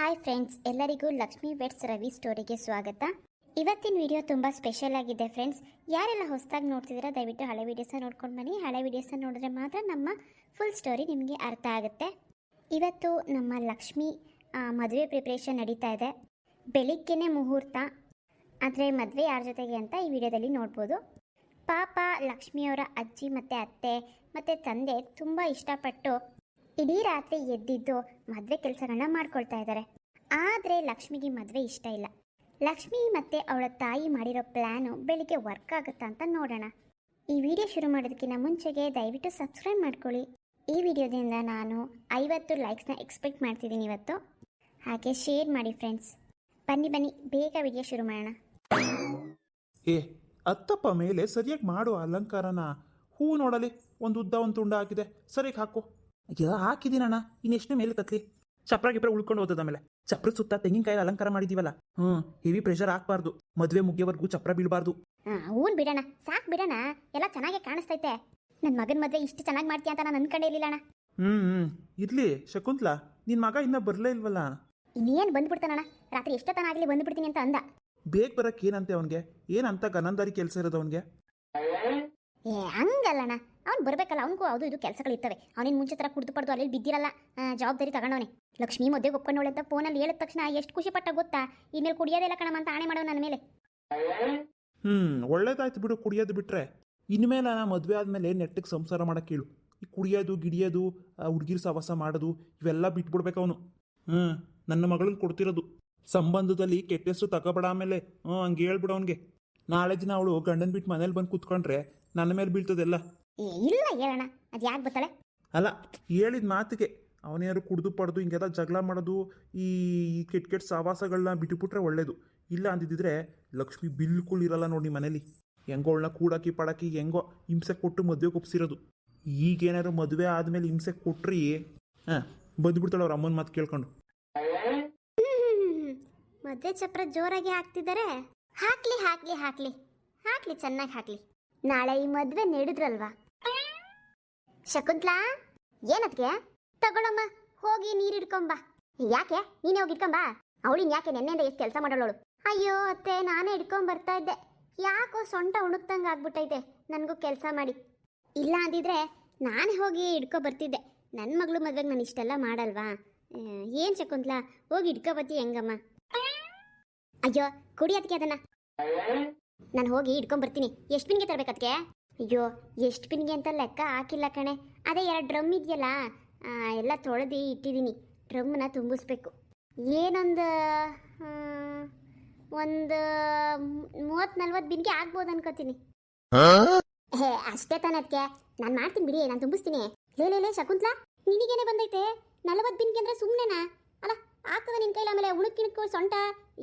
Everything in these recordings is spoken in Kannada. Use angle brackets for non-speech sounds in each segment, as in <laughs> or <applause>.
ಹಾಯ್ ಫ್ರೆಂಡ್ಸ್ ಎಲ್ಲರಿಗೂ ಲಕ್ಷ್ಮಿ ವೆಟ್ಸ್ ರವಿ ಸ್ಟೋರಿಗೆ ಸ್ವಾಗತ. ಇವತ್ತಿನ ವಿಡಿಯೋ ತುಂಬ ಸ್ಪೆಷಲ್ ಆಗಿದೆ ಫ್ರೆಂಡ್ಸ್ ಯಾರೆಲ್ಲ ಹೊಸದಾಗಿ ನೋಡ್ತಿದ್ದೀರಾ, ದಯವಿಟ್ಟು ಹಳೆ ವೀಡಿಯೋಸ್ನ ನೋಡ್ಕೊಂಡು ಬನ್ನಿ. ಹಳೆ ವೀಡಿಯೋಸ್ನ ನೋಡಿದ್ರೆ ಮಾತ್ರ ನಮ್ಮ ಫುಲ್ ಸ್ಟೋರಿ ನಿಮಗೆ ಅರ್ಥ ಆಗುತ್ತೆ. ಇವತ್ತು ನಮ್ಮ ಲಕ್ಷ್ಮಿ ಮದುವೆ ಪ್ರಿಪ್ರೇಷನ್ ನಡೀತಾ ಇದೆ. ಬೆಳಿಗ್ಗೆನೇ ಮುಹೂರ್ತ. ಆದರೆ ಮದುವೆ ಯಾರ ಜೊತೆಗೆ ಅಂತ ಈ ವಿಡಿಯೋದಲ್ಲಿ ನೋಡ್ಬೋದು. ಪಾಪ ಲಕ್ಷ್ಮಿಯವರ ಅಜ್ಜಿ ಮತ್ತು ಅತ್ತೆ ಮತ್ತು ತಂದೆ ತುಂಬ ಇಷ್ಟಪಟ್ಟು ಇಡೀ ರಾತ್ರಿ ಎದ್ದಿದ್ದು ಮದುವೆ ಕೆಲಸಗಳನ್ನ ಮಾಡ್ಕೊಳ್ತಾ ಇದ್ದಾರೆ ಆದರೆ ಲಕ್ಷ್ಮಿಗೆ ಮದುವೆ ಇಷ್ಟ ಇಲ್ಲ. ಲಕ್ಷ್ಮಿ ಮತ್ತು ಅವಳ ತಾಯಿ ಮಾಡಿರೋ ಪ್ಲ್ಯಾನು ಬೆಳಿಗ್ಗೆ ವರ್ಕ್ ಆಗುತ್ತಾ ಅಂತ ನೋಡೋಣ. ಈ ವಿಡಿಯೋ ಶುರು ಮಾಡೋದಕ್ಕಿಂತ ಮುಂಚೆಗೆ ದಯವಿಟ್ಟು ಸಬ್ಸ್ಕ್ರೈಬ್ ಮಾಡ್ಕೊಳ್ಳಿ. ಈ ವಿಡಿಯೋದಿಂದ ನಾನು ಐವತ್ತು ಲೈಕ್ಸ್ನ ಎಕ್ಸ್ಪೆಕ್ಟ್ ಮಾಡ್ತಿದ್ದೀನಿ ಇವತ್ತು. ಹಾಗೆ ಶೇರ್ ಮಾಡಿ ಫ್ರೆಂಡ್ಸ್ ಬನ್ನಿ ಬನ್ನಿ, ಬೇಗ ವಿಡಿಯೋ ಶುರು ಮಾಡೋಣ. ಏ, ಅತ್ತಪ್ಪ ಮೇಲೆ ಸರಿಯಾಗಿ ಮಾಡುವ ಅಲಂಕಾರನ ಹೂ ನೋಡಲಿ. ಒಂದು ಉದ್ದ ಒಂದು ತುಂಡ ಹಾಕಿದೆ. ಸರಿಯಾಗಿ ಹಾಕು. ಅಯ್ಯೋ ಹಾಕಿದ್ದೀನಣ್ಣ. ಇನ್ನೆಷ್ಟು ಮೇಲೆ ಕತ್ಲಿ. ಚಪ್ರ ಗಿಪ್ರ ಉಳ್ಕೊಂಡು ಹೋದದ ಆಮೇಲೆ. ಚಪ್ರ ಸುತ್ತ ತೆಂಗಿನಕಾಯಿ ಅಲಂಕಾರ ಮಾಡಿದೀವಲ್ಲ. ಹ್ಮ್ ಹೆವಿ ಪ್ರೆಷರ್ ಹಾಕ್ಬಾರ್ದು. ಮದುವೆ ಮುಗಿಯೋವರೆಗೂ ಚಪ್ರ ಬೀಳಬಾರ್ದು. ಹೂನ್ ಬಿಡೋಣ. ಸಾಕ್ ಬಿಡೋಣ. ಎಲ್ಲ ಚೆನ್ನಾಗಿ ಕಾಣಿಸ್ತೈತೆ. ನನ್ನ ಮಗನ ಮದ್ವೆ ಇಷ್ಟು ಚೆನ್ನಾಗಿ ಮಾಡ್ತೀಯ ಅಂತ ನಾನು ಅನ್ಕೊಂಡೇ ಇರಲಿಲ್ಲ ಅಣ್ಣ. ಹ್ಮ್ ಹ್ಞೂ ಇರ್ಲಿ ಶಕುಂತ್ಲಾ. ನಿನ್ನ ಮಗ ಇನ್ನ ಬರಲೇ ಇಲ್ವಲ್ಲ? ಇನ್ನೇನು ಬಂದ್ಬಿಡ್ತಾನಣ್ಣ ರಾತ್ರಿ ಎಷ್ಟೊತ್ತನ ಆಗಲಿ ಬಂದ್ಬಿಡ್ತೀನಿ ಅಂತ ಅಂದ. ಬೇಗ ಬರಕ್ಕೆ ಏನಂತೆ ಅವನಿಗೆ? ಏನಂತ ಗನಂದಾರಿ ಕೆಲಸ ಇರೋದು ಅವನಿಗೆ? ಏ ಹಂಗಲ್ಲಣ್ಣ ಅವ್ನು ಬರಬೇಕಲ್ಲ, ಅವನಿಗೂ ಅದು ಇದು ಕೆಲಸಗಳು ಇರ್ತವೆ. ಅವನಿನ ಮುಂಚೆ ಥರ ಕುಡಿದು ಪಡೆದು ಅಲ್ಲಿ ಬಿದ್ದಿರಲ್ಲ ಜವಾಬ್ದಾರಿ ತಗೊಂಡವನೆ. ಲಕ್ಷ್ಮಿ ಮದುವೆಗೆ ಒಪ್ಕೊಂಡವಳೆ ಅಂತ ಫೋನಲ್ಲಿ ಹೇಳಿದ ತಕ್ಷಣ ಎಷ್ಟು ಖುಷಿ ಪಟ್ಟ ಗೊತ್ತಾ? ಇನ್ಮೇಲೆ ಕುಡಿಯೋದಿಲ್ಲ ಕಣಮ್ಮ ಅಂತ ಆಣೆ ಮಾಡೋ ನನ್ನ ಮೇಲೆ. ಹ್ಞೂ ಒಳ್ಳೇದಾಯ್ತು ಬಿಡು, ಕುಡಿಯೋದು ಬಿಟ್ರೆ. ಇನ್ಮೇಲೆ ನಾನು ಮದುವೆ ಆದಮೇಲೆ ನೆಟ್ಟಿಗೆ ಸಂಸಾರ ಮಾಡಕ್ಕೆ ಹೇಳು ಈ ಕುಡಿಯೋದು, ಗಿಡಿಯೋದು ಹುಡುಗಿರ್ ಸವಾಸ ಮಾಡೋದು, ಇವೆಲ್ಲ ಬಿಟ್ಬಿಡ್ಬೇಕು ಅವನು. ಹ್ಞೂ ನನ್ನ ಮಗಳನ್ನ ಕೊಡ್ತಿರೋದು. ಸಂಬಂಧದಲ್ಲಿ ಕೆಟ್ಟ ತಗೋಬೇಡ ಆಮೇಲೆ. ಹ್ಞೂ ಹಂಗೆ ಹೇಳ್ಬಿಡು ಅವನಿಗೆ. ನಾಳೆ ದಿನ ಅವಳು ಗಂಡನ ಬಿಟ್ಟು ಮನೇಲಿ ಬಂದು ಕೂತ್ಕೊಂಡ್ರೆ ನನ್ನ ಮೇಲೆ ಬೀಳ್ತದೆಲ್ಲ. ಇಲ್ಲ ಹೇಳೋಣ ಅದು ಯಾಕೆ ಬತ್ತಳೆ ಅಲ್ಲ ಹೇಳಿದ ಮಾತಿಗೆ. ಅವನೇನಾದ್ರು ಕುಡಿದು ಪಡೆದು ಹಿಂಗೆಲ್ಲ ಜಗಳ ಮಾಡೋದು ಈ ಕೆಟ್ಟ ಕೆಟ್ಟ ಸವಾಸಗಳನ್ನ ಬಿಟ್ಟುಬಿಟ್ರೆ ಒಳ್ಳೇದು. ಇಲ್ಲ ಅಂದಿದ್ದಿದ್ರೆ ಲಕ್ಷ್ಮಿ ಬಿಲ್ಕುಲ್ ಇರಲ್ಲ ನೋಡಿ ಮನೇಲಿ. ಹೆಂಗೋ ಅವಳನ್ನ ಕೂಡಾಕಿ ಪಡಾಕಿ ಹೆಂಗೋ ಹಿಂಸೆ ಕೊಟ್ಟು ಮದುವೆಗೆ ಒಪ್ಸಿರೋದು. ಈಗೇನಾದ್ರು ಮದುವೆ ಆದಮೇಲೆ ಹಿಂಸೆ ಕೊಟ್ರಿ ಹಾಂ ಬಂದ್ಬಿಡ್ತಾಳೆ ಅವ್ರ ಅಮ್ಮನ ಮಾತು ಕೇಳ್ಕೊಂಡು. ಮದುವೆ ಚಪ್ರ ಜೋರಾಗಿ ಹಾಕ್ತಿದ್ದಾರೆ ಹಾಕ್ಲಿ ಹಾಕ್ಲಿ ಹಾಕ್ಲಿ. ಹಾಕ್ಲಿ ಚೆನ್ನಾಗಿ ಹಾಕ್ಲಿ. ನಾಳೆ ಈ ಮದುವೆ ನಡೆದ್ರಲ್ವಾ? ಶಕುಂತ್ಲಾ ಏನದ್ಕೆ ತಗೊಳಮ್ಮ, ಹೋಗಿ ನೀರು ಇಟ್ಕೊಂಬ ಯಾಕೆ? ನೀನೇ ಹೋಗಿ ಇಟ್ಕೊಂಬಾ? ಅವಳಿನ ಯಾಕೆ ನೆನ್ನೆಯಿಂದ ಎಷ್ಟು ಕೆಲಸ ಮಾಡೋಳು ಅಯ್ಯೋ ಅತ್ತೆ, ನಾನೇ ಇಟ್ಕೊಂಡ್ ಬರ್ತಾ ಇದ್ದೆ. ಯಾಕೋ ಸೊಂಟ ಉಣುಕ್ತಂಗೆ ಆಗ್ಬಿಟ್ಟೈತೆ. ನನಗೂ ಕೆಲಸ ಮಾಡಿ. ಇಲ್ಲ ಅಂದಿದ್ರೆ ನಾನೇ ಹೋಗಿ ಇಟ್ಕೊ ಬರ್ತಿದ್ದೆ. ನನ್ನ ಮಗಳು ಮದ್ವೆಗೆ ನಾನು ಇಷ್ಟೆಲ್ಲ ಮಾಡಲ್ವಾ? ಏನ್ ಶಕುಂತ್ಲಾ, ಹೋಗಿ ಇಟ್ಕೊ ಬತ್ತಿ ಹೆಂಗಮ್ಮ? ಅಯ್ಯೋ, ಕುಡಿ ಅದಕ್ಕೆ ಅದನ್ನ. ನಾನು ಹೋಗಿ ಇಟ್ಕೊಂಡ್ ಬರ್ತೀನಿ. ಎಷ್ಟು ಪಿನ್ಗೆ ತರಬೇಕದಕ್ಕೆ ಅಯ್ಯೋ ಎಷ್ಟು ಪಿನ್ಗೆ ಅಂತ ಲೆಕ್ಕ ಹಾಕಿಲ್ಲ ಕಣೆ. ಅದೇ ಎರಡು ಡ್ರಮ್ ಇದೆಯಲ್ಲ ಎಲ್ಲ ತೊಳೆದು ಇಟ್ಟಿದ್ದೀನಿ ಡ್ರಮ್ನ ತುಂಬಿಸ್ಬೇಕು. ಏನೊಂದು ಒಂದು ಮೂವತ್ತು ನಲ್ವತ್ತು ಬಿನ್ಗೆ ಆಗ್ಬೋದು ಅನ್ಕೋತೀನಿ. ಹೇ? ಅಷ್ಟೇ ತಾನೆ ಅದಕ್ಕೆ ನಾನು ಮಾಡ್ತೀನಿ ಬಿಡಿ ನಾನು ತುಂಬಿಸ್ತೀನಿ. ಲೇ ಲೇ ಲೇ ಶಕುಂತ್ಲಾ ನಿನಗೇನೆ ಬಂದೈತೆ? ನಲ್ವತ್ತು ಬಿನ್ಗೆ ಅಂದ್ರೆ ಸುಮ್ಮನೆನಾ ಅಲ್ಲ ಆಗ್ತದೆ ನಿನ್ನ ಕೈಲಿ ಆಮೇಲೆ ಉಳುಕಿಣಕ್ಕೂ ಸೊಂಟ?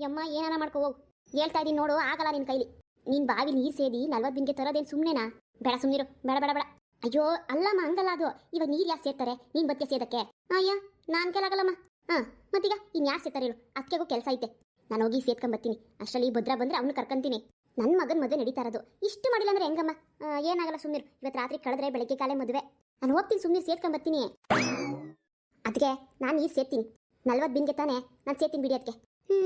ಯಮ್ಮ ಏನಾರ ಮಾಡ್ಕೋ ಹೋಗು. ಹೇಳ್ತಾ ಇದ್ದೀನಿ ನೋಡು ಆಗಲ್ಲ ನಿನ್ನ ಕೈಲಿ. ನೀನ್ ಬಾವಿ ನೀರು ಸೇದಿ ನಲ್ವತ್ತು ಬಿನ್ಗೆ ತರೋದೇನ್ ಸುಮ್ಮನೆನಾ ಬೇಡ ಸುಮ್ಮನಿರು ಬೇಡ ಬೇಡ ಬೇಡ. ಅಯ್ಯೋ, ಅಲ್ಲಮ್ಮ, ಹಂಗಲ್ಲ ಅದು. ಇವಾಗ ನೀರ್ ಯಾರು ಸೇರ್ತಾರೆ ನೀನ್ ಬತ್ತೆ ಸೇದಕ್ಕೆ. ಅಯ್ಯ, ನಾನು ಕೇಳಾಗಲ್ಲಮ್ಮ. ಹಾಂ, ಮತ್ತೀಗ ಇನ್ ಯಾರು ಸೇರ್ತಾರೆ ಹೇಳು. ಅದಕ್ಕೆಗೂ ಕೆಲಸ ಐತೆ. ನಾನು ಹೋಗಿ ಸೇರ್ಕೊಂಬರ್ತೀನಿ ಅಷ್ಟರಲ್ಲಿ ಭದ್ರ ಬಂದ್ರೆ ಅವನು ಕರ್ಕೊಂತೀನಿ. ನನ್ನ ಮಗನ ಮದುವೆ ನಡೀತಾ ಇರೋದು. ಇಷ್ಟು ಮಾಡಿಲ್ಲ ಅಂದ್ರೆ ಹೆಂಗಮ್ಮ ಏನಾಗಲ್ಲ ಸುಮ್ಮನಿರು ಇವತ್ತು ರಾತ್ರಿ ಕಳೆದ್ರೆ ಬೆಳಗ್ಗೆ ಕಾಲೇ ಮದುವೆ. ನಾನು ಹೋಗ್ತೀನಿ ಸುಮ್ಮನೆ ಸೇರ್ಕೊಂಬರ್ತೀನಿ ಅದಕ್ಕೆ ನಾನು ನೀರು ಸೇರ್ತೀನಿ ನಲ್ವತ್ತು ಬಿನ್ಗೆ ತಾನೇ. ನಾನು ಸೇರ್ತೀನಿ ಬಿಡಿ ಅದಕ್ಕೆ ಹ್ಞೂ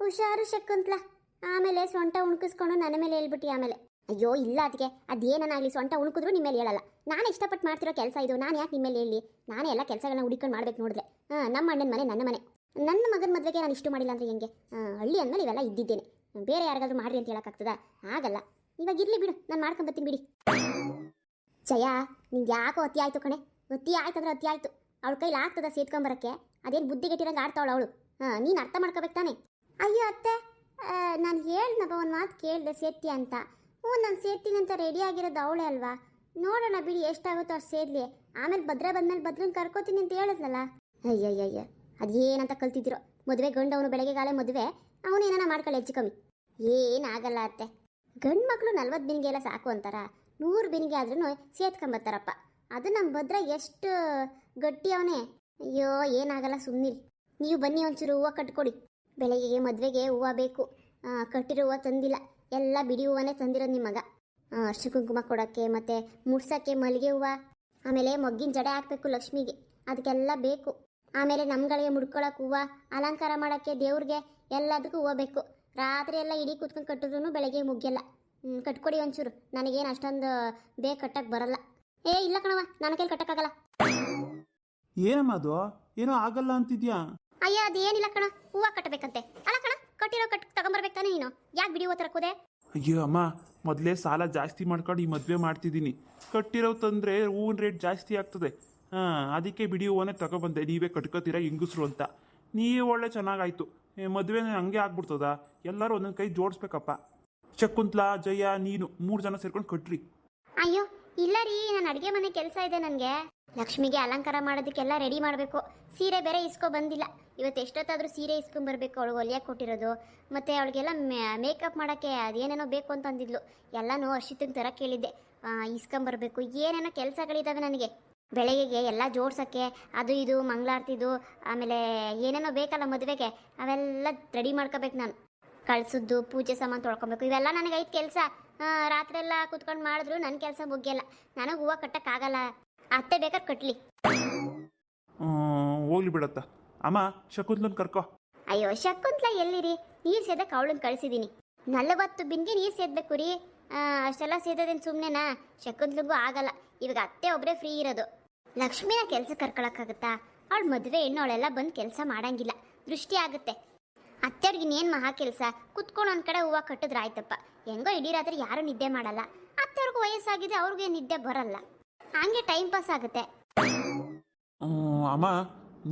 ಹುಷಾರು ಶಕ್ಕುಂತ್ಲ ಆಮೇಲೆ ಸೊಂಟ ಉಣ್ಕಿಸ್ಕೊಂಡು ನನ್ನ ಮೇಲೆ ಹೇಳ್ಬಿಟ್ಟು ಆಮೇಲೆ. ಅಯ್ಯೋ, ಇಲ್ಲ ಅದಕ್ಕೆ ಅದೇನಾಗಲಿ ಸೊಂಟ ಉಣ್ಕಿದ್ರು ನಿಮ್ಮ ಮೇಲೆ ಹೇಳಲ್ಲ. ನಾನು ಇಷ್ಟಪಟ್ಟು ಮಾಡ್ತಿರೋ ಕೆಲಸ ಇದು. ನಾನು ಯಾಕೆ ನಿಮ್ಮ ಮೇಲೆ ಹೇಳಿ? ನಾನೇ ಎಲ್ಲ ಕೆಲಸಗಳನ್ನ ಹುಡುಕೊಂಡು ಮಾಡ್ಬೇಕು ನೋಡಿದ್ರೆ. ಹಾಂ, ನಮ್ಮ ಅಣ್ಣನ ಮನೆ, ನನ್ನ ಮನೆ. ನನ್ನ ಮಗನ ಮದುವೆಗೆ ನಾನು ಇಷ್ಟು ಮಾಡಿಲ್ಲ ಅಂದ್ರೆ ಹೆಂಗೆ? ಹಳ್ಳಿ ಅಂದಮೇಲೆ ಇವೆಲ್ಲ ಇದ್ದಿದ್ದೇನೆ. ಬೇರೆ ಯಾರಿಗಾದ್ರೂ ಮಾಡ್ರಿ ಅಂತ ಹೇಳೋಕ್ಕಾಗ್ತದ ಆಗಲ್ಲ. ಇವಾಗ ಇರಲಿ ಬಿಡು. ನಾನು ಮಾಡ್ಕೊಂಬತ್ತೀನಿ ಬಿಡಿ. ಜಯ, ನಿಂಗೆ ಯಾಕೋ ಅತಿ ಆಯಿತು ಕಣೆ? ಅತಿ ಆಯ್ತಂದ್ರೆ ಅತಿ ಆಯ್ತು. ಅವ್ಳ ಕೈಲಿ ಆಗ್ತದ ಸೇತ್ಕೊಂಬರಕ್ಕೆ ಅದೇನು ಬುದ್ಧಿಗೆಟ್ಟಿರಂಗೆ ಆಡ್ತಾವಳು ಅವಳು? ಹಾಂ, ನೀನು ಅರ್ಥ ಮಾಡ್ಕೋಬೇಕು ತಾನೆ? ಅಯ್ಯೋ, ಅತ್ತೆ. ನಾನು ಹೇಳ್ದಪ್ಪ ಒಂದು ಮಾತು ಕೇಳಿದೆ ಸೇರ್ತಿ ಅಂತ. ಹ್ಞೂ, ನಾನು ಸೇರ್ತೀನಿ ಅಂತ ರೆಡಿ ಆಗಿರೋದು ಅವಳೆ ಅಲ್ವಾ? ನೋಡೋಣ ಬಿಡಿ, ಎಷ್ಟಾಗುತ್ತೋ ಅಷ್ಟು ಸೇರ್ಲಿ ಆಮೇಲೆ ಭದ್ರ ಬಂದ್ಮೇಲೆ ಭದ್ರನ ಕರ್ಕೋತೀನಿ ಅಂತ ಹೇಳಿದ್ನಲ್ಲ? ಅಯ್ಯಯ್ಯಯ್ಯ ಅದೇನಂತ ಕಲ್ತಿದ್ದೀರೋ? ಮದುವೆ ಗಂಡವನು ಬೆಳಗ್ಗೆಗಾಲೆ ಮದುವೆ, ಅವನು ಏನಾನ ಮಾಡ್ಕೊಳ್ಳಿ ಹೆಚ್ಚು ಕಮ್ಮಿ. ಏನಾಗಲ್ಲ ಅತ್ತೆ. ಗಂಡು ಮಕ್ಕಳು ನಲ್ವತ್ತು ಬಿನಿಗೆ ಎಲ್ಲ ಸಾಕು ಅಂತಾರ? ನೂರು ಬಿನಿಗೆ ಆದ್ರೂ ಸೇತ್ಕೊಂಬರ್ತಾರಪ್ಪ ಅದು ನಮ್ಮ ಭದ್ರ ಎಷ್ಟು ಗಟ್ಟಿ ಅವನೇ. ಅಯ್ಯೋ ಏನಾಗಲ್ಲ ಸುಮ್ಮನಿರಿ ನೀವು ಬನ್ನಿ ಒಂಚೂರು ಹೂವು ಕಟ್ಕೊಡಿ. ಬೆಳಗ್ಗೆಗೆ ಮದುವೆಗೆ ಹೂವು ಬೇಕು. ಕಟ್ಟಿರೋ ತಂದಿಲ್ಲ. ಎಲ್ಲ ಬಿಡಿ ಹೂವನೇ ತಂದಿರೋದು ನಿಮ್ಮ ಮಗ. ಅರ್ಶಿ ಕುಂಕುಮ ಕೊಡೋಕ್ಕೆ ಮತ್ತು ಮುಡ್ಸೋಕ್ಕೆ ಮಲ್ಲಿಗೆ ಹೂವು. ಆಮೇಲೆ ಮೊಗ್ಗಿನ ಜಡೆ ಹಾಕಬೇಕು ಲಕ್ಷ್ಮಿಗೆ. ಅದಕ್ಕೆಲ್ಲ ಬೇಕು. ಆಮೇಲೆ ನಮ್ಗಳಿಗೆ ಮುಡ್ಕೊಳಕ್ಕೆ ಹೂವು, ಅಲಂಕಾರ ಮಾಡೋಕ್ಕೆ ದೇವ್ರಿಗೆ ಎಲ್ಲದಕ್ಕೂ ಹೂವು ಬೇಕು. ರಾತ್ರಿ ಎಲ್ಲ ಇಡೀ ಕೂತ್ಕೊಂಡು ಕಟ್ಟಿದ್ರು ಬೆಳಗ್ಗೆ ಮುಗಿಯಲ್ಲ ಹ್ಞೂ ಕಟ್ಕೊಡಿ ಒಂಚೂರು. ನನಗೇನು ಅಷ್ಟೊಂದು ಬೇಗ ಕಟ್ಟಕ್ಕೆ ಬರಲ್ಲ. ಏ, ಇಲ್ಲ ಕಣವ ಕೈಲಿ ಕಟ್ಟಕ್ಕಾಗಲ್ಲ. ಏನಮ್ಮ ಅದು? ಏನೋ ಆಗಲ್ಲ ಅಂತಿದ್ಯಾ? ಅಯ್ಯ ಅದೇನಿಲ್ಲ ಕಣ. ಹೂವ ಕಟ್ಟಬೇಕಂತೆ. ಅಲ್ಲ ಕಣ ಕಟ್ಟಿರೋ ಕಟ್ ತಗೊಂಬರ್ಬೇಕು ತಾನೇ ನೀನು. ಯಾಕೆ ಬಿಡಿ ಹೂವು ತರಕೋದೆ ಅಯ್ಯೋ ಅಮ್ಮ ಮೊದಲೇ ಸಾಲ ಜಾಸ್ತಿ ಮಾಡ್ಕೊಂಡು ಈ ಮದುವೆ ಮಾಡ್ತಿದ್ದೀನಿ. ಕಟ್ಟಿರೋ ತಂದರೆ ಹೂವಿನ ರೇಟ್ ಜಾಸ್ತಿ ಆಗ್ತದೆ. ಹಾಂ ಅದಕ್ಕೆ ಬಿಡಿ ಹೂವನ್ನೇ ತಗೊಬಂದೆ. ನೀವೇ ಕಟ್ಕೋತೀರಾ ಹೆಂಗಸ್ರು ಅಂತ. ನೀವು ಒಳ್ಳೆ ಚೆನ್ನಾಗಾಯ್ತು. ಮದುವೆ ಹಂಗೆ ಆಗ್ಬಿಡ್ತದ? ಎಲ್ಲರೂ ಒಂದೊಂದು ಕೈ ಜೋಡಿಸ್ಬೇಕಪ್ಪ. ಶಕುಂತ್ಲಾ ಜಯ ನೀನು ಮೂರು ಜನ ಸೇರ್ಕೊಂಡು ಕಟ್ರಿ. ಅಯ್ಯೋ ಇಲ್ಲ ರೀ, ನಾನು ಅಡುಗೆ ಮನೆ ಕೆಲಸ ಇದೆ ನನಗೆ. ಲಕ್ಷ್ಮಿಗೆ ಅಲಂಕಾರ ಮಾಡೋದಕ್ಕೆಲ್ಲ ರೆಡಿ ಮಾಡಬೇಕು. ಸೀರೆ ಬೇರೆ ಇಸ್ಕೊ ಬಂದಿಲ್ಲ. ಇವತ್ತು ಎಷ್ಟೊತ್ತಾದರೂ ಸೀರೆ ಇಸ್ಕೊಂಬರ್ಬೇಕು ಅವಳು ಹೊಲಿಯಕ್ಕೆ ಕೊಟ್ಟಿರೋದು. ಮತ್ತು ಅವಳಿಗೆಲ್ಲ ಮೇಕಪ್ ಮಾಡೋಕ್ಕೆ ಅದೇನೇನೋ ಬೇಕು ಅಂತ ಅಂದಿದ್ಲು. ಎಲ್ಲನೂ ಅರ್ಷಿತನ ಥರ ಕೇಳಿದ್ದೆ. ಇಸ್ಕೊಂಬರ್ಬೇಕು ಏನೇನೋ ಕೆಲಸಗಳಿದ್ದಾವೆ ನನಗೆ. ಬೆಳಗ್ಗೆಗೆ ಎಲ್ಲ ಜೋಡ್ಸೋಕ್ಕೆ, ಅದು ಇದು, ಮಂಗಳಾರತಿದು, ಆಮೇಲೆ ಏನೇನೋ ಬೇಕಲ್ಲ ಮದುವೆಗೆ, ಅವೆಲ್ಲ ರೆಡಿ ಮಾಡ್ಕೋಬೇಕು ನಾನು. ಕಳ್ಸದ್ದು ಪೂಜೆ ಸಾಮಾನು ತೊಳ್ಕೊಬೇಕು ಇವೆಲ್ಲ ನನಗೆ ಐದು ಕೆಲಸ. ರಾತ್ರಿ ಎಲ್ಲ ಕುತ್ಕೊಂಡು ಮಾಡಿದ್ರು ನನ್ನ ಕೆಲಸ ಮುಗಿಯಲ್ಲ. ನನಗೆ ಹೂವು ಕಟ್ಟಕ್ಕಾಗಲ್ಲ ಅತ್ತೆ ಬೇಕಾದ್ರೆ ಕಟ್ಲಿ. ಹೋಗ್ಲಿ ಬಿಡತ್ತ. ಅಮ್ಮ ಶಕುಂತ್ಲನ್ ಕರ್ಕೋ. ಅಯ್ಯೋ ಶಕುಂತ್ಲ ಎಲ್ಲಿರಿ? ನೀರು ಸೇದಕ್ಕೆ ಅವಳನ್ನ ಕಳಿಸಿದ್ದೀನಿ ನಲವತ್ತು ಬಿನ್ಗೆ ನೀರು ಸೇದಬೇಕು ರೀ. ಅಷ್ಟೆಲ್ಲ ಸೇದೋದೇನು ಸುಮ್ಮನೆನಾ ಶಕುಂತ್ಲಿಗೂ ಆಗಲ್ಲ. ಇವಾಗ ಅತ್ತೆ ಒಬ್ಬರೇ ಫ್ರೀ ಇರೋದು. ಲಕ್ಷ್ಮಿನ ಕೆಲಸ ಕರ್ಕೊಳಕ್ಕಾಗುತ್ತಾ? ಅವಳು ಮದುವೆ ಹೆಣ್ಣು ಅವಳೆಲ್ಲ ಬಂದು ಕೆಲಸ ಮಾಡಂಗಿಲ್ಲ. ದೃಷ್ಟಿ ಆಗುತ್ತೆ. ಅತ್ತೆಯವ್ರಿಗೆ ಇನ್ನೇನು ಮಹಾ ಕೆಲಸ? ಕುತ್ಕೊಂಡು ಒಂದು ಕಡೆ ಹೂವು ಕಟ್ಟಿದ್ರೆ ಆಯ್ತಪ್ಪ. ಹೆಂಗೋ ಇಡೀ ರಾತ್ರಿ ಯಾರೂ ನಿದ್ದೆ ಮಾಡಲ್ಲ. ಅತ್ತೆಯವ್ರಿಗೂ ವಯಸ್ಸಾಗಿದೆ ಅವ್ರಿಗೆ ನಿದ್ದೆ ಬರಲ್ಲ. ಹಂಗೆ ಟೈಮ್ ಪಾಸ್ ಆಗುತ್ತೆ. ಅಮ್ಮ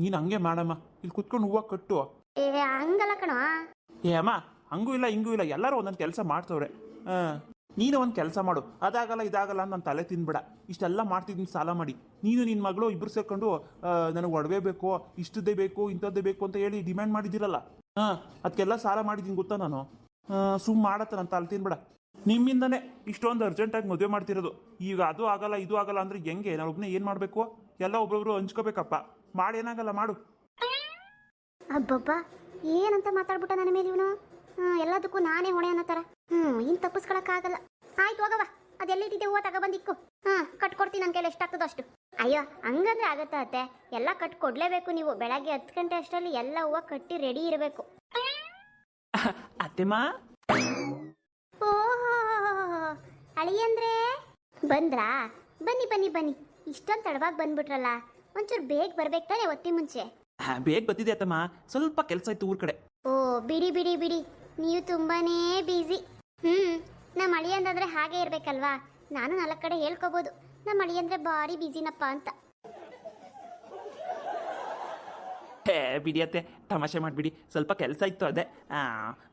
ನೀನು ಹಂಗೆ ಮಾಡಮ್ಮ. ಇಲ್ಲಿ ಕುತ್ಕೊಂಡು ಹೂವು ಕಟ್ಟು. ಏ ಹಂಗಲ್ಲ ಕಣ. ಏ ಅಮ್ಮ ಹಂಗೂ ಇಲ್ಲ ಹಿಂಗೂ ಇಲ್ಲ. ಎಲ್ಲರೂ ಒಂದೊಂದು ಕೆಲಸ ಮಾಡ್ತವ್ರೆ. ಹಾಂ ನೀನು ಒಂದು ಕೆಲಸ ಮಾಡು. ಅದಾಗಲ್ಲ ಇದಾಗಲ್ಲ ಅಂತ ನನ್ನ ತಲೆ ತಿನ್ಬೇಡ. ಇಷ್ಟೆಲ್ಲ ಮಾಡ್ತಿದ್ದೀನಿ ಸಾಲ ಮಾಡಿ. ನೀನು ನಿನ್ನ ಮಗಳು ಇಬ್ಬರು ಸೇರ್ಕೊಂಡು ನನಗೆ ಒಡವೆ ಬೇಕು ಇಷ್ಟದ್ದೇ ಬೇಕು ಇಂಥದ್ದೇ ಬೇಕು ಅಂತ ಹೇಳಿ ಡಿಮ್ಯಾಂಡ್ ಮಾಡಿದ್ದೀರಲ್ಲ. ಹಾಂ ಅದಕ್ಕೆಲ್ಲ ಸಾಲ ಮಾಡಿದ್ದೀನಿ ಗೊತ್ತಾ ನಾನು? ಸುಮ್ಮ ಮಾಡತ್ತ ನನ್ನ ತಲೆ ತಿನ್ಬೇಡ. ನಿಮ್ಮಿಂದನೇ ಇಷ್ಟೊಂದು ಅರ್ಜೆಂಟಾಗಿ ಮದುವೆ ಮಾಡ್ತಿರೋದು. ಈಗ ಅದು ಆಗಲ್ಲ, ಇದು ಆಗಲ್ಲ ಅಂದ್ರೆ ಹೆಂಗೆ? ನಾನು ಒಬ್ಬನೇ ಏನು ಮಾಡಬೇಕು? ಎಲ್ಲ ಒಬ್ಬೊಬ್ರು ಹಂಚ್ಕೋಬೇಕಪ್ಪ. ಮಾಡಿ ಏನಾಗಲ್ಲ, ಮಾಡು. ಅಬ್ಬಬ್ಬ, ಏನಂತ ಮಾತಾಡ್ಬಿಟ್ಟ ನನ್ನ ಮೇಲೆ ಇವನು? ಎಲ್ಲದಕ್ಕೂ ನಾನೇ ಹೊಣೆ ಅನ್ನೋ ಹ್ಮ್ ಹ್ಞೂ ಇನ್ನು ತಪ್ಪಿಸ್ಕೊಳಕ್ಕಾಗಲ್ಲ. ಆಯ್ತು ಹೋಗವ ಅದೆಲ್ಲಿಟ್ಟಿದ್ದೆ ಹೂವು ತಗೊಬಂದಿಕ್ಕು ಹಾಂ, ಕಟ್ಕೊಡ್ತೀನಿ ನನ್ನ ಕೈಲಿ, ಎಷ್ಟಾಗ್ತದ ಅಷ್ಟು. ಅಯ್ಯೋ ಹಂಗಂದ್ರೆ ಆಗತ್ತಾ ಅತ್ತೆ? ಎಲ್ಲ ಕಟ್ ಕೊಡ್ಲೇಬೇಕು ನೀವು. ಬೆಳಗ್ಗೆ ಹತ್ತು ಗಂಟೆ ಅಷ್ಟರಲ್ಲಿ ಎಲ್ಲ ಹೂವು ಕಟ್ಟಿ ರೆಡಿ ಇರಬೇಕು. ಅತ್ತೆಮ್ಮ? ಓಹೋ ಅಳಿಯಂದ್ರೆ? ಬಂದ್ರಾ? ಬನ್ನಿ ಬನ್ನಿ ಬನ್ನಿ. ಇಷ್ಟೊಂದು ತಡವಾಗಿ ಬಂದ್ಬಿಟ್ರಲ್ಲ. ಒಂಚೂರು ಬೇಗ ಬರ್ಬೇಕು ತಾನೆ ಒತ್ತಿ ಮುಂಚೆ? ಬೇಗ ಬತ್ತಿದೆ ಅತ್ತಮ್ಮ. ಸ್ವಲ್ಪ ಕೆಲಸ ಇತ್ತು ಊರ್ ಕಡೆ. ಓ ಬಿಡಿ ಬಿಡಿ ಬಿಡಿ. ನೀವು ತುಂಬಾನೇ ಬ್ಯುಸಿ ಹ್ಮ್ ನಮ್ಮ ಅಳಿಯಂದ್ರೆ ಹಾಗೆ ಇರ್ಬೇಕಲ್ವಾ? ನಾನು ನಾಲ್ಕು ಕಡೆ ಹೇಳ್ಕೊಬೋದು. ನಮ್ಮ ಅಳಿಯಂದ್ರೆ ಭಾರಿ ಬಿಸಿನಪ್ಪ ಅಂತ. ಹೇ ಬಿಡಿ ಅತ್ತೆ ತಮಾಷೆ ಮಾಡಿಬಿಡಿ. ಸ್ವಲ್ಪ ಕೆಲಸ ಇತ್ತು ಅದೇ.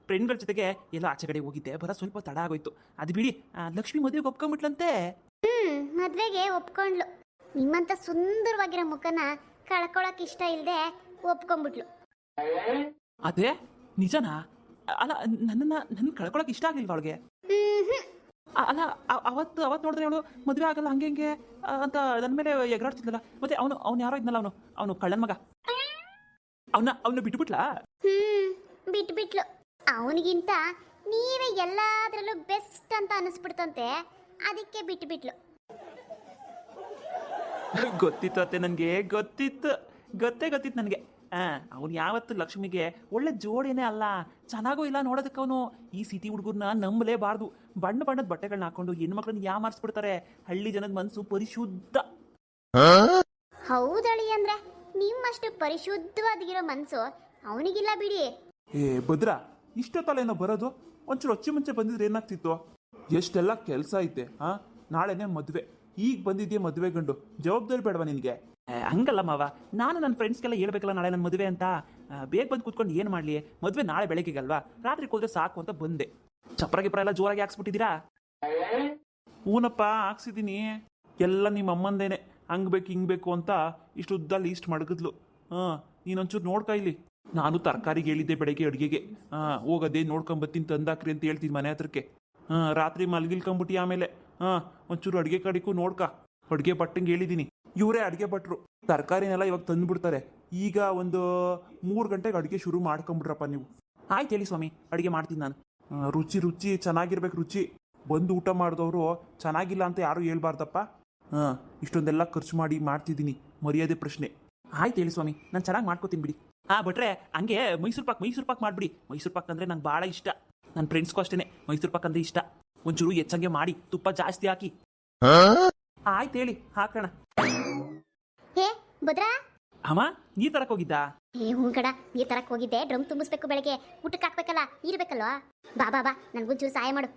ಫ್ರೆಂಡ್ಗಳ ಜೊತೆಗೆ ಎಲ್ಲ ಆಚೆ ಕಡೆ ಹೋಗಿದ್ದೆ. ಬರೋ ಸ್ವಲ್ಪ ತಡ ಆಗೋಯ್ತು. ಅದು ಬಿಡಿ ಆ, ಲಕ್ಷ್ಮಿ ಮದುವೆಗೆ ಒಪ್ಕೊಂಬಿಟ್ಲಂತೆ ಹ್ಮ್ ಮದ್ವೆಗೆ ಒಪ್ಕೊಂಡ್ಲು. ನಿಮ್ಮಂತ ಸುಂದರವಾಗಿರೋ ಮುಖನ ಕಳ್ಕೊಳಕ್ ಇಷ್ಟ ಇಲ್ದೆ ಒಪ್ಕೊಂಡ್ಬಿಟ್ಲು. ಅದೇ? ನಿಜನಾ? ಅಲ್ಲ ನನ್ನ ನನ್ನ ಕಳ್ಕೊಳಕ್ಕೆ ಇಷ್ಟ ಆಗಲಿಲ್ಲ ಅವಳಿಗೆ? ಹ್ಮ್. ಅಲ್ಲ ಅವತ್ತು ಅವತ್ತು ನೋಡಿದ್ರೆ ಅವಳು ಮದುವೆ ಆಗಲ್ಲ ಹಂಗೆ ಹಿಂಗೆ ಅಂತ ನನ್ನ ಮೇಲೆ ಎಗರಾಡ್ತಿದ್ಲಲ್ಲ ಮತ್ತೆ ಅವನು ಅವ್ನು ಯಾರೋ ಇದ್ನಲ್ಲ ಅವನು? ಅವನು ಕಳ್ಳನ ಮಗ. ಅವನ ಅವನು ಬಿಟ್ಬಿಟ್ಲಾ? ಹ್ಮ್ ಬಿಟ್ಬಿಟ್ಲು. ಅವನಿಗಿಂತ ನೀವೇ ಎಲ್ಲಾದ್ರಲ್ಲೂ ಬೆಸ್ಟ್ ಅಂತ ಅನಿಸ್ಬಿಡ್ತಂತೆ. ಅದಕ್ಕೆ ಬಿಟ್ಬಿಟ್ಲು. ಗೊತ್ತಿತ್ತು ಅತ್ತೆ ನನಗೆ ಗೊತ್ತಿತ್ತು. ಗೊತ್ತೇ ಗೊತ್ತಿತ್ತು ನನಗೆ. ಅವ್ನು ಯಾವತ್ತು ಲಕ್ಷ್ಮಿಗೆ ಒಳ್ಳೆ ಜೋಡಿನೇ ಅಲ್ಲ. ಚೆನ್ನಾಗೂ ಇಲ್ಲ ನೋಡೋದಕ್ಕೆ ಅವನು. ಈ ಸಿಟಿ ಹುಡುಗರನ್ನ ನಂಬಲೇಬಾರ್ದು. ಬಣ್ಣ ಬಣ್ಣದ ಬಟ್ಟೆಗಳನ್ನ ಹಾಕೊಂಡು ಹೆಣ್ಮಕ್ಳನ್ನ ಯಾಮಾರಿಸ್ಬಿಡ್ತಾರೆ ಹಳ್ಳಿ ಜನದ ಮನಸ್ಸು ಪರಿಶುದ್ಧ. ಹೌದಳಿ ಅಂದ್ರೆ ನಿಮ್ಮಷ್ಟು ಪರಿಶುದ್ಧವಾಗಿರೋ ಮನಸ್ಸು ಅವನಿಗಿಲ್ಲ ಬಿಡಿ. ಏ ಭದ್ರ ಇಷ್ಟೊತ್ತಲ್ಲೇನೋ ಬರೋದು? ಒಂಚೂರು ಹೊಚ್ಚಿ ಮುಂಚೆ ಬಂದಿದ್ರೆ ಏನಾಗ್ತಿತ್ತು? ಎಷ್ಟೆಲ್ಲ ಕೆಲಸ ಐತೆ ಹಾ ನಾಳೆನೇ ಮದುವೆ. ಈಗ ಬಂದಿದ್ಯಾ ಮದುವೆ ಗಂಡು. ಜವಾಬ್ದಾರಿ ಬೇಡವಾ ನಿನಗೆ? ಹಂಗಲ್ಲ ಮಾವ ನಾನು ನನ್ನ ಫ್ರೆಂಡ್ಸ್ಗೆಲ್ಲ ಹೇಳ್ಬೇಕಲ್ಲ, ನಾಳೆ ನನ್ನ ಮದುವೆ ಅಂತ. ಬೇಗ ಬಂದು ಕೂತ್ಕೊಂಡು ಏನು ಮಾಡಲಿ? ಮದುವೆ ನಾಳೆ ಬೆಳಗ್ಗೆಗಲ್ವಾ? ರಾತ್ರಿ ಕೂತ್ರೆ ಸಾಕು ಅಂತ ಬಂದೆ. ಚಪ್ರ ಗಿಪ್ರ ಎಲ್ಲ ಜೋರಾಗಿ ಹಾಕ್ಸ್ಬಿಟ್ಟಿದ್ದೀರಾ? ಹೂನಪ್ಪ, ಹಾಕ್ಸಿದ್ದೀನಿ. ಎಲ್ಲ ನಿಮ್ಮ ಅಮ್ಮಂದೇನೆ. ಹಂಗ್ ಬೇಕು, ಹಿಂಗ್ ಬೇಕು ಅಂತ ಇಷ್ಟು ಉದ್ದ ಲೀಸ್ಟ್ ಮಡಗಿದ್ಲು. ಹಾಂ ನೀನೊಂಚೂರು ನೋಡ್ಕ ಇಲ್ಲಿ. ನಾನು ತರಕಾರಿಗೆ ಹೇಳಿದ್ದೆ ಬೆಳಗ್ಗೆ ಅಡುಗೆಗೆ. ಹಾಂ ಹೋಗದೆ ನೋಡ್ಕೊಂಬತ್ತೀನಿ, ತಂದಾಕ್ರಿ ಅಂತ ಹೇಳ್ತೀನಿ ಮನೆ ಹತ್ರಕ್ಕೆ. ಹಾಂ ರಾತ್ರಿ ಮಲಗಿಲ್ಕೊಂಬಿಟ್ಟು ಆಮೇಲೆ. ಹಾಂ ಒಂಚೂರು ಅಡುಗೆ ಕಡೆಗೂ ನೋಡ್ಕ. ಅಡುಗೆ ಬಟ್ಟಂಗೆ ಹೇಳಿದ್ದೀನಿ ಇವರೇ ಅಡುಗೆ ಭಟ್ರು. ತರಕಾರಿನೆಲ್ಲ ಇವಾಗ ತಂದುಬಿಡ್ತಾರೆ. ಈಗ ಒಂದು ಮೂರು ಗಂಟೆಗೆ ಅಡುಗೆ ಶುರು ಮಾಡ್ಕೊಂಬಿಡ್ರಪ್ಪ ನೀವು. ಆಯ್ತು ಹೇಳಿ ಸ್ವಾಮಿ, ಅಡುಗೆ ಮಾಡ್ತೀನಿ ನಾನು. ರುಚಿ ರುಚಿ, ಚೆನ್ನಾಗಿರ್ಬೇಕು ರುಚಿ. ಬಂದು ಊಟ ಮಾಡಿದವರು ಚೆನ್ನಾಗಿಲ್ಲ ಅಂತ ಯಾರು ಹೇಳ್ಬಾರ್ದಪ್ಪ. ಹಾಂ ಇಷ್ಟೊಂದೆಲ್ಲ ಖರ್ಚು ಮಾಡಿ ಮಾಡ್ತಿದ್ದೀನಿ, ಮರ್ಯಾದೆ ಪ್ರಶ್ನೆ. ಆಯ್ತು ಹೇಳಿ ಸ್ವಾಮಿ, ನಾನು ಚೆನ್ನಾಗಿ ಮಾಡ್ಕೋತೀನಿ ಬಿಡಿ. ಆ ಬಟ್ರೆ ಹಂಗೆ ಮೈಸೂರು ಪಾಕ್ ಮೈಸೂರು ಪಾಕ್ ಮಾಡಿಬಿಡಿ. ಮೈಸೂರು ಪಾಕ್ ಅಂದರೆ ನಂಗೆ ಭಾಳ ಇಷ್ಟ. ನನ್ನ ಫ್ರೆಂಡ್ಸ್ಗೂ ಅಷ್ಟೇ ಮೈಸೂರು ಪಾಕ್ ಅಂದರೆ ಇಷ್ಟ. ಒಂಚೂರು ಹೆಚ್ಚಂಗೆ ಮಾಡಿ, ತುಪ್ಪ ಜಾಸ್ತಿ ಹಾಕಿ. ಆಯ್ತು ಹೇಳಿ ಹಾಕೋಣ. ಹೇ ಭದ್ರಾ? ಅಮ್ಮ ನೀ ತರಕ್ ಹೋಗಿದ್ದಾ? ಏ ಹ್ಞೂ ಕಡ ನೀರ್ ತರಕ್ ಹೋಗಿದ್ದೆ ಡ್ರಮ್ ತುಂಬಿಸ್ಬೇಕು ಬೆಳಗ್ಗೆ. ಊಟಕ್ಕೆ ಹಾಕ್ಬೇಕಲ್ಲ ಇರ್ಬೇಕಲ್ವಾ? ಬಾ ಬಾ ಬಾ ನನ್ಗೊಂಚೂರು ಸಹಾಯ ಮಾಡು.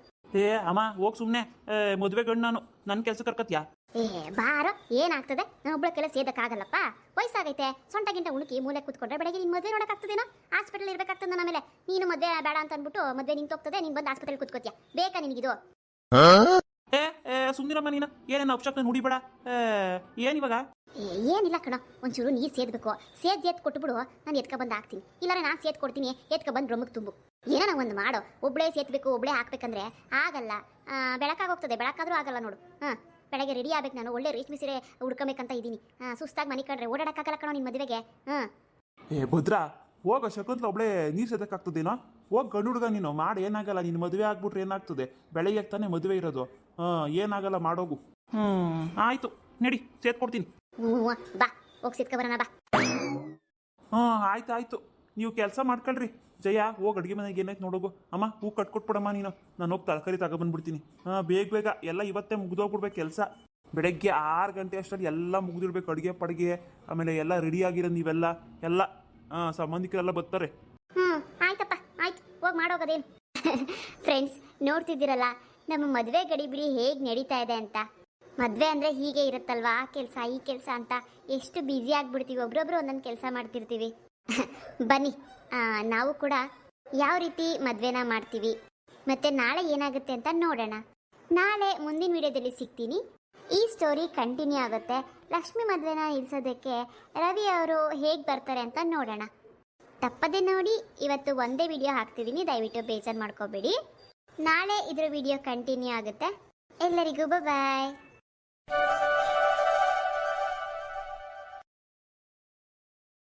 ಏ ಅಮ್ಮ ಹೋಗ್ ಸುಮ್ನೆ. ಮದುವೆ ಗಂಡು ನಾನು ನನ್ನ ಕೆಲಸ ಕರ್ಕತ್ಯಾ? ಏ ಬಾರೋ ಏನಾಗ್ತದೆ? ನಾನು ಒಬ್ಬಳ ಕೆಲ ಸೇದಕ್ಕಾಗಲ್ಲಪ್ಪ. ವಯಸ್ಸಾಗೈತೆ ಸೊಂಟ ಗಿಂಟ ಉಳುಕಿ ಮೂಲೆ ಕೂತ್ಕೊಂಡ್ರೆ ಬೆಳಗ್ಗೆ ನಿನ್ ಮದುವೆ ನೋಡಕ್ಕಾಗ್ತದೇನೋ? ಹಾಸ್ಪಿಟಲ್ ಇರ್ಬೇಕಾಗ್ತದೆ ಮೇಲೆ ನೀನು ಮದುವೆ ಬೇಡ ಅಂತ ಅಂದ್ಬಿಟ್ಟು ಮದುವೆ ನಿಂತು ಹೋಗ್ತದೆ ನೀನು ಬಂದು ಆಸ್ಪತ್ರೆಗೆ ಕೂತ್ಕೋತ್ಯಾ? ಬೇಕಾ ನಿನಗಿದು? ಏ ಸುಮ್ಮನಿರಮ್ಮ ನೀನು ಏನೇನು ಅಪ್ಶಕ್ನ ನುಡಿಬೇಡ? ಏನ್ ಇವಾಗ ಏನಿಲ್ಲ ಕಣ ಒಂಚೂರು ನೀರು ಸೇದ್ಬೇಕು. ಸೇದ್ ಎತ್ ಕೊಟ್ಬಿಡು ನಾನು ಎತ್ಕ ಬಂದು ಹಾಕ್ತೀನಿ. ಇಲ್ಲಾರೆ ನಾನು ಸೇದ್ ಕೊಡ್ತೀನಿ ಎತ್ಕ ಬಂದು ಡ್ರಮ್ಗೆ ತುಂಬು. ಏನೋ ಒಂದು ಮಾಡೋ ಒಬ್ಳೇ ಸೇತ್ಬೇಕು ಒಬ್ಳೇ ಹಾಕ್ಬೇಕಂದ್ರೆ ಆಗಲ್ಲ. ಬೆಳಕಾಗೋಗ್ತದೆ ಬೆಳಕಾದರೂ ಆಗಲ್ಲ ನೋಡು. ಹಾಂ ಬೆಳಗ್ಗೆ ರೆಡಿ ಆಗ್ಬೇಕು ನಾನು ಒಳ್ಳೆ ರೇಷ್ಮೆ ಸೀರೆ ಹುಡ್ಕೊಬೇಕಂತ ಇದ್ದೀನಿ. ಸುಸ್ತಾಗಿ ಮನೆ ಕಡ್ರೆ ಓಡಾಡಕ್ಕಾಗಲ್ಲ ಕಣೋ ನಿನ್ನ ಮದುವೆಗೆ. ಹಾಂ. ಏ ಭದ್ರಾ ಹೋಗ ಶಕುಂತಲ ಒಬ್ಳೆ ನೀರು ಸೇದಕ್ಕಾಗ್ತದೇನೋ? ಹೋಗ್ ಗಂಡು ಹುಡುಗ ನೀನು ಮಾಡಿ ಏನಾಗಲ್ಲ ನಿನ್ನ ಮದುವೆ ಆಗ್ಬಿಟ್ರೆ ಏನಾಗ್ತದೆ? ಬೆಳಗ್ಗೆ ತಾನೇ ಮದುವೆ ಇರೋದು. ಹಾಂ ಏನಾಗಲ್ಲ ಮಾಡೋಗು. ಹ್ಮ್. ಆಯ್ತು ನಡಿ ಸೇದ್ಕೊಡ್ತೀನಿ ಕೊಡ್ತೀನಿ ಹ್ಞೂ, ಬಾ ಹೋಗಿ ಸಿತ್ಕ ಬರೋಣ ಬಾ. ಹಾಂ ಆಯ್ತು ಆಯ್ತು. ನೀವು ಕೆಲಸ ಮಾಡ್ಕೊಳ್ರಿ. ಜಯ ಹೋಗಿ ಅಡುಗೆ ಮನೆಗೆ ಏನಾಯ್ತು ನೋಡೋಗು. ಅಮ್ಮ ಹೂ ಕಟ್ಕೊಟ್ಬಿಡಮ್ಮ ನೀನು. ನಾನು ಹೋಗಿ ತರಕಾರಿ ತಗೊಬಂದ್ಬಿಡ್ತೀನಿ. ಹಾಂ ಬೇಗ ಬೇಗ. ಎಲ್ಲ ಇವತ್ತೇ ಮುಗ್ದೋಗ್ಬಿಡ್ಬೇಕು ಕೆಲಸ. ಬೆಳಗ್ಗೆ ಆರು ಗಂಟೆ ಅಷ್ಟರಲ್ಲಿ ಎಲ್ಲ ಮುಗಿದಿರ್ಬೇಕು. ಅಡುಗೆ ಪಡುಗೆ ಆಮೇಲೆ ಎಲ್ಲ ರೆಡಿ ಆಗಿರೋ ನೀವೆಲ್ಲ ಎಲ್ಲ ಹಾಂ ಸಂಬಂಧಿಕರೆಲ್ಲ ಬರ್ತಾರೆ. ಹೋಗಿ ಮಾಡೋಗೋದೇನು ಫ್ರೆಂಡ್ಸ್ <laughs> ನೋಡ್ತಿದ್ದೀರಲ್ಲ, ನಮ್ಮ ಮದುವೆ ಗಡಿಬಿಡಿ ಹೇಗೆ ನಡೀತಾ ಇದೆ ಅಂತ. ಮದುವೆ ಅಂದರೆ ಹೀಗೆ ಇರುತ್ತಲ್ವಾ? ಆ ಕೆಲಸ, ಈ ಕೆಲಸ ಅಂತ ಎಷ್ಟು ಬ್ಯುಸಿ ಆಗಿಬಿಡ್ತೀವಿ. ಒಬ್ರೊಬ್ರು ಒಂದೊಂದು ಕೆಲಸ ಮಾಡ್ತಿರ್ತೀವಿ. <laughs> ಬನ್ನಿ ನಾವು ಕೂಡ ಯಾವ ರೀತಿ ಮದುವೆನ ಮಾಡ್ತೀವಿ. ಮತ್ತು ನಾಳೆ ಏನಾಗುತ್ತೆ ಅಂತ ನೋಡೋಣ. ನಾಳೆ ಮುಂದಿನ ವಿಡಿಯೋದಲ್ಲಿ ಸಿಗ್ತೀನಿ. ಈ ಸ್ಟೋರಿ ಕಂಟಿನ್ಯೂ ಆಗುತ್ತೆ. ಲಕ್ಷ್ಮಿ ಮದುವೆನ ನಿಲ್ಸೋದಕ್ಕೆ ರವಿ ಅವರು ಹೇಗೆ ಬರ್ತಾರೆ ಅಂತ ನೋಡೋಣ. ತಪ್ಪದೆ ನೋಡಿ, ಇವತ್ತು ಒಂದೇ ವಿಡಿಯೋ ಹಾಕ್ತಿದ್ದೀನಿ ದಯವಿಟ್ಟು ಬೇಜಾರು ಮಾಡ್ಕೋಬೇಡಿ. ನಾಳೆ ಇದರ ವಿಡಿಯೋ ಕಂಟಿನ್ಯೂ ಆಗುತ್ತೆ. ಎಲ್ಲರಿಗೂ ಬಾಯ್